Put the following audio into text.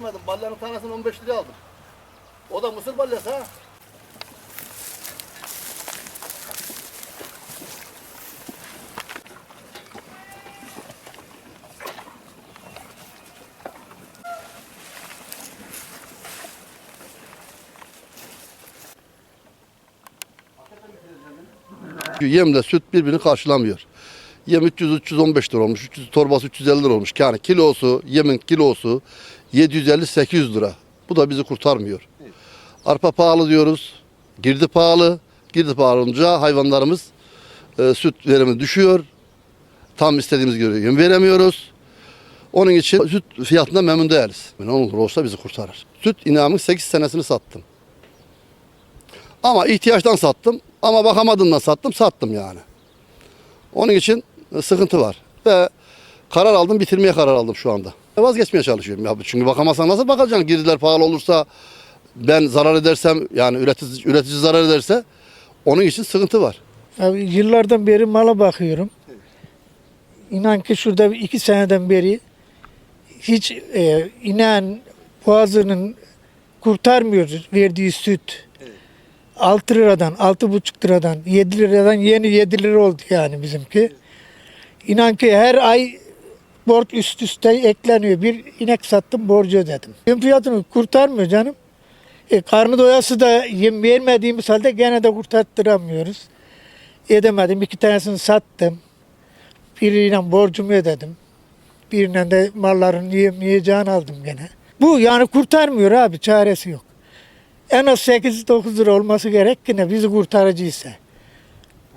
Almadım. Balyanın tanesini 15 liraya aldım. O da mısır balyası ha. Yemle süt birbirini karşılamıyor. Yem 300-315 lira olmuş. 300 torbası 350 lira olmuş. Yani kilosu, yemin kilosu 750-800 lira. Bu da bizi kurtarmıyor. Arpa pahalı diyoruz. Girdi pahalı. Girdi pahalı olunca hayvanlarımız e, süt verimi düşüyor. Tam istediğimiz gibi yem veremiyoruz. Onun için süt fiyatından memnun değiliz. Ne olur olsa bizi kurtarır. Süt inamın 8 senesini sattım. Ama ihtiyaçtan sattım. Ama bakamadığımdan sattım. Sattım yani. Onun için sıkıntı var. Ve karar aldım. Bitirmeye karar aldım şu anda. Vazgeçmeye çalışıyorum. Ya çünkü bakamazsan nasıl bakacaksın? Girdiler pahalı olursa ben zarar edersem yani üretici, üretici zarar ederse onun için sıkıntı var. Abi yıllardan beri mala bakıyorum. İnan ki şurada iki seneden beri hiç e, inen boğazının kurtarmıyor verdiği süt. 6 liradan, altı buçuk liradan, 7 liradan yeni 7 lira oldu yani bizimki. İnan ki her ay borç üst üste ekleniyor. Bir inek sattım borcu ödedim. Yem fiyatını kurtarmıyor canım. E, karnı doyası da yem vermediğimiz halde gene de kurtarttıramıyoruz. Edemedim. İki tanesini sattım. Biriyle borcumu ödedim. Birinden de malların yiyem yiyeceğini aldım gene. Bu yani kurtarmıyor abi. Çaresi yok. En az 8-9 lira olması gerek ki ne bizi kurtarıcıysa.